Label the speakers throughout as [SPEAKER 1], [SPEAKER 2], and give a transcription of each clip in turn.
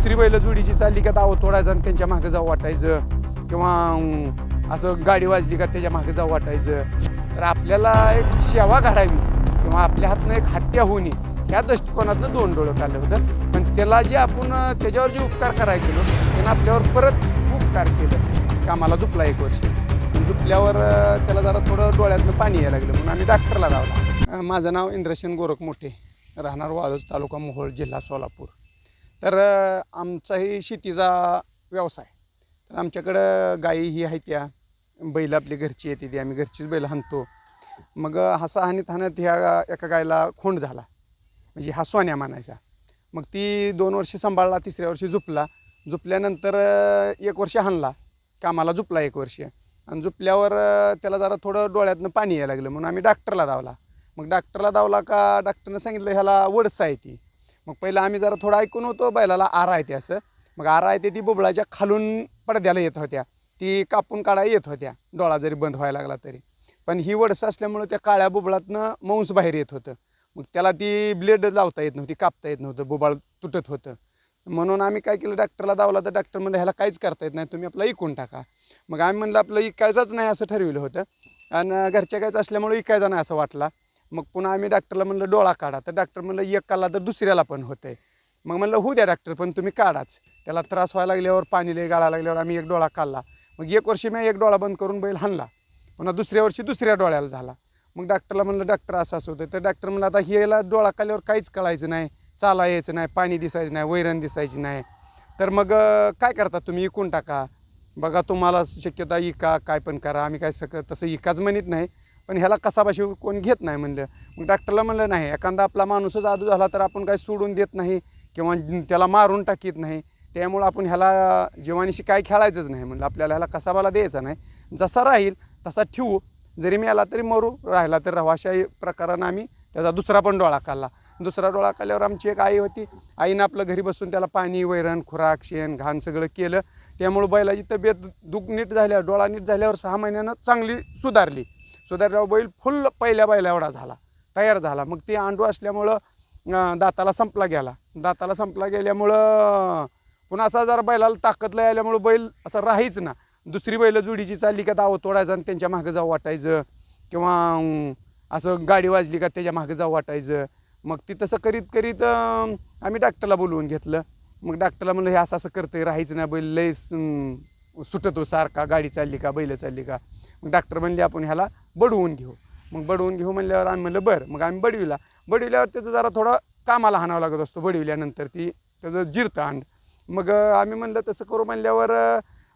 [SPEAKER 1] दुसरी बैल जोडीची चालली का दावं तोडायचं आणि त्यांच्या मागं जाऊ वाटायचं. किंवा असं गाडी वाजली का त्याच्या मागं जाऊ वाटायचं. तर आपल्याला एक सेवा घडावी किंवा आपल्या हातनं एक हत्या होऊ नये ह्या दृष्टिकोनातनं दोन डोळं काढलं होतं. पण त्याला जे आपण त्याच्यावर जे उपकार करायला गेलो त्यानं आपल्यावर परत उपकार केलं. कामाला झुपला एक वर्ष. झुपल्यावर त्याला जरा थोडं डोळ्यातनं पाणी यायला लागलं म्हणून आम्ही डॉक्टरला धावला. माझं नाव इंद्रसेन गोरख मोठे राहणार वाळूज तालुका मोहोळ जिल्हा सोलापूर. तर आमचाही शेतीचा व्यवसाय तर आमच्याकडं गाई ही आहे त्या. बैल आपली घरची येते ती. आम्ही घरचीच बैल हाणतो. मग हसा हानीत हाणत ह्या एका गायला खोंड झाला. म्हणजे हा सोन्या मानायचा. मग ती दोन वर्ष सांभाळला तिसऱ्या वर्षी झुपला. झुपल्यानंतर एक वर्ष हाणला. कामाला झुपला एक वर्ष. आणि झुपल्यावर त्याला जरा थोडं डोळ्यातनं पाणी यायला लागलं. म्हणून आम्ही डॉक्टरला धावला. मग डॉक्टरला धावला का डॉक्टरनं सांगितलं ह्याला वडसा आहे ती. मग पहिलं आम्ही जरा थोडं ऐकून होतो बैलाला आरा आहे ते असं. मग आरा आहे ते ती बुबळाच्या खालून पडद्याला येत होत्या. ती कापून काढा येत होत्या. डोळा जरी बंद व्हायला लागला तरी. पण ही वडसं असल्यामुळं त्या काळ्या बुबळातनं मांस बाहेर येत होतं. मग त्याला ती ब्लेड लावता येत नव्हती कापता येत नव्हतं बुबाळ तुटत होतं. म्हणून आम्ही काय केलं डॉक्टरला दावला तर डॉक्टर म्हणलं ह्याला काहीच करता येत नाही तुम्ही आपलं इकून टाका. मग आम्ही म्हणलं आपलं इकायचाच नाही असं ठरविलं होतं. आणि घरच्या गायचं असल्यामुळे इकायचा नाही असं वाटला. मग पुन्हा आम्ही डॉक्टरला म्हणलं डोळा काढा. तर डॉक्टर म्हणलं एक काढला तर दुसऱ्याला पण होतंय. मग म्हणलं होऊ द्या डॉक्टर पण तुम्ही काढाच. त्याला त्रास व्हायला लागल्यावर पाणी लय गाळा लागल्यावर आम्ही एक डोळा काढला. मग एक वर्षी मी एक डोळा बंद करून बैल हाणला. पुन्हा दुसऱ्या वर्षी दुसऱ्या डोळ्याला झाला. मग डॉक्टरला म्हणलं डॉक्टर असं असं होतं तर डॉक्टर म्हणलं आता हिला डोळा काढल्यावर काहीच कळायचं नाही. चाला यायचं नाही पाणी दिसायचं नाही वैरण दिसायची नाही. तर मग काय करता तुम्ही? इकून टाका. बघा तुम्हाला शक्यता इका काय पण करा. आम्ही काय सक तसं इकाच म्हणत नाही. पण ह्याला कसाबाशी कोण घेत नाही म्हणलं. मग डॉक्टरला म्हणलं नाही एखादा आपला माणूसच आदू झाला तर आपण काही सोडून देत नाही किंवा त्याला मारून टाकीत नाही. त्यामुळं आपण ह्याला जीवानीशी काय खेळायचंच नाही म्हणलं. आपल्याला ह्याला कसाबाला द्यायचा नाही. जसा राहील तसा ठेवू. जरी मी आला तरी मरू. राहिला तर राहू. अशा प्रकारानं आम्ही त्याचा दुसरा पण डोळा काढला. दुसरा डोळा काढल्यावर आमची एक आई होती. आईनं आपलं घरी बसून त्याला पाणी वैरण खुराक शेण घाण सगळं केलं. त्यामुळं बैलाची तब्येत दुख नीट झाल्या डोळा नीट झाल्यावर सहा महिन्यानं चांगली सुधारली. सुधारल्यावर बैल फुल पहिल्या बैला एवढा झाला तयार झाला. मग ती आंडू असल्यामुळं दाताला संपला गेला. दाताला संपला गेल्यामुळं पुन्हा असा जरा बैलाला ताकद लय आल्यामुळं बैल असं राहीच ना. दुसरी बैल जुडीची चालली का दावं तोडायचं आणि त्यांच्या मागं जाऊ वाटायचं. किंवा असं गाडी वाजली का त्याच्या मागं जाऊ वाटायचं. मग ती तसं करीत करीत आम्ही डॉक्टरला बोलवून घेतलं. मग डॉक्टरला म्हणलं हे असं असं करतं राहायचं ना बैल लय सुटतो सारखा गाडी चालली का बैल चालली का? मग डॉक्टर म्हणले आपण ह्याला बडवून घेऊ. मग बडवून घेऊ म्हणल्यावर आम्ही म्हणलं बरं. मग आम्ही बडविला बडविल्यावर त्याचं जरा थोडं कामाला हाणावं लागत असतो बडविल्यानंतर ती त्याचं जिरतं अंड मग आम्ही म्हणलं तसं करू म्हणल्यावर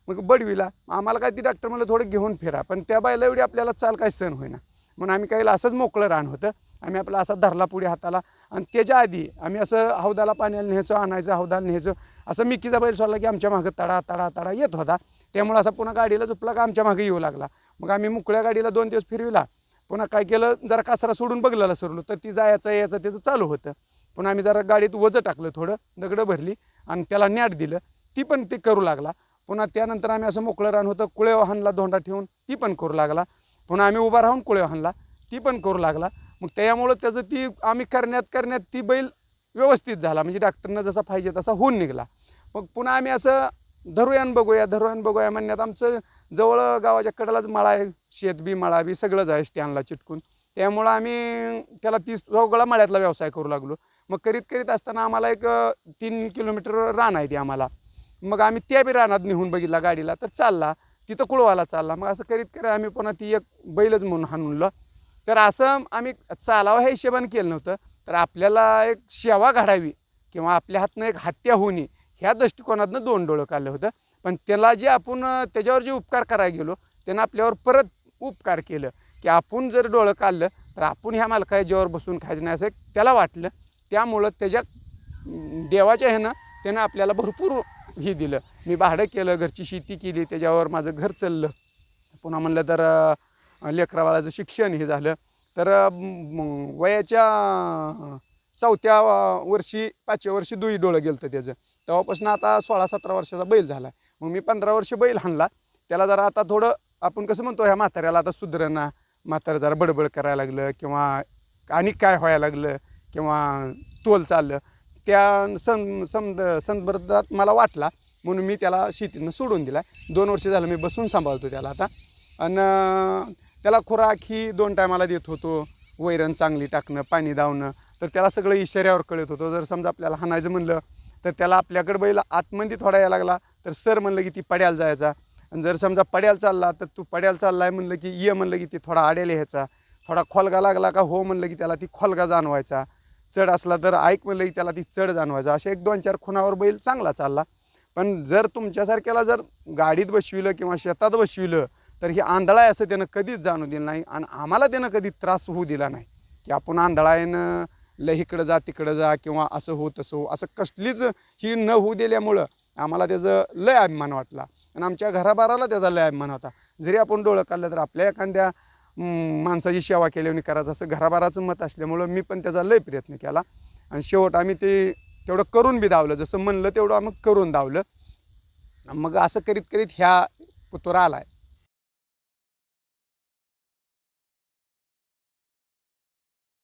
[SPEAKER 1] मग बडविला आम्हाला काय ती डॉक्टर म्हणलं थोडं घेऊन फिरा पण त्या बायला एवढी आपल्याला चाल काय सण होईना. म्हणून आम्ही काही असंच मोकळं रान होतं. आम्ही आपला असा धरला पुढे हाताला. आणि त्याच्या आधी आम्ही असं हौदाला पाण्याला न्यायचो आणायचं हौदाला न्यायचो. असं मिकीचा बैल सोडला की आमच्या मागं तडा तडा तडा येत होता. त्यामुळं असा पुन्हा गाडीला झोपला का आमच्या मागे येऊ लागला. मग आम्ही मोकळ्या गाडीला दोन दिवस फिरविला. पुन्हा काय केलं जरा कासरा सोडून बघलेला सरलो. तर ती जायचं यायचं त्याचं चालू होतं. पुन्हा आम्ही जरा गाडीत वजं टाकलं थोडं दगडं भरली आणि त्याला नॅट दिलं. ती पण ते करू लागला. पुन्हा त्यानंतर आम्ही असं मोकळं रान होतं कुळेवाहनला धोंडा ठेवून ती पण करू लागला. पुन्हा आम्ही उभा राहून कुळेवाहनला ती पण करू लागला. मग त्यामुळं त्याचं ती आम्ही करण्यात करण्यात ती बैल व्यवस्थित झाला. म्हणजे डॉक्टरनं जसा पाहिजे तसा होऊन निघाला. मग पुन्हा आम्ही असं धरूयान बघूया धरूयान बघूया म्हणण्यात आमचं जवळ गावाच्या कडेलाच मळा आहे. शेत बी मळा बी सगळंच आहे स्टँडला चिटकून. त्यामुळं आम्ही त्याला तीस सगळा मळ्यातला व्यवसाय करू लागलो. मग करीत करीत असताना आम्हाला एक तीन किलोमीटर रान आहे ते आम्हाला. मग आम्ही त्या बी रानात निघून बघितला गाडीला तर चालला. तिथं कुळवाला चालला. मग असं करीत करीत आम्ही पुन्हा ती एक बैलच म्हणून हाणूनलं तर असं आम्ही चालावं ह्या हिशेबाने केलं नव्हतं. तर आपल्याला एक सेवा घडावी किंवा आपल्या हातनं एक हत्या होऊ नये ह्या दृष्टिकोनातनं दोन डोळं काढलं होतं. पण त्याला जे आपण त्याच्यावर जे उपकार करायला गेलो त्यानं आपल्यावर परत उपकार केलं की आपण जर डोळं काढलं तर आपण ह्या मालका याच्यावर बसून खायचं नाही असं त्याला वाटलं. त्यामुळं त्याच्या देवाच्या ह्यानं त्यानं आपल्याला भरपूर हे दिलं. मी भाडं केलं घरची शेती केली त्याच्यावर माझं घर चाललं. पुन्हा म्हणलं तर लेकराबाळाचं शिक्षण हे झालं. तर वयाच्या चौथ्या वर्षी पाचव्या वर्षी दुई डोळं गेलं होतं त्याचं. तेव्हापासून आता सोळा सतरा वर्षाचा बैल झाला. मग मी पंधरा वर्ष बैल हाणला. त्याला जरा आता थोडं आपण कसं म्हणतो ह्या म्हाताऱ्याला आता सुधरणा म्हातारं जरा बडबड करायला लागलं किंवा आणि काय व्हायला लागलं किंवा तोल चाललं. त्या सं संद संदर्भात मला वाटला म्हणून मी त्याला शेतीनं सोडून दिला. दोन वर्ष झालं मी बसून सांभाळतो त्याला आता. आणि त्याला खुराक ही दोन टायमाला देत होतो. वैरण चांगली टाकणं पाणी दावणं. तर त्याला सगळं इशाऱ्यावर कळत होतं. जर समजा आपल्याला हाणायचं म्हणलं तर त्याला आपल्याकडे बैल आतमध्ये थोडा यायला लागला तर सर म्हणलं की ती पड्याला जायचा. आणि जर समजा पड्याला चालला तर तू पड्याला चाललाय म्हणलं की ये म्हणलं की ती थोडा आड्याला ह्याचा थोडा खोलगा लागला का हो म्हणलं की त्याला ती खोलगा जाणवायचा. चढ असला तर ऐक म्हणलं की त्याला ती चढ जाणवायचा. असे एक दोन चार खुणावर बैल चांगला चालला. पण जर तुमच्यासारख्याला जर गाडीत बसविलं किंवा शेतात बसविलं तर ही आंधळा आहे असं त्यानं कधीच जाणू दिलं नाही आणि आम्हाला त्यानं कधी त्रास होऊ दिला नाही की आपण आंधळायनं लय इकडं जा तिकडं जा किंवा असं हो तसं हो असं कसलीच ही न होऊ दिल्यामुळं आम्हाला त्याचं लय अभिमान वाटला. आणि आमच्या घराबाराला त्याचा लय अभिमान होता. जरी आपण डोळं काढलं तर आपल्या एखाद्या माणसाची सेवा केल्याने करायचं असं घराबाराचं मत असल्यामुळं मी पण त्याचा लय प्रयत्न केला. आणि शेवट आम्ही ते तेवढं करून बी धावलं जसं म्हणलं तेवढं आम्ही करून दावलं. मग असं करीत करीत ह्या पुतुरा आला आहे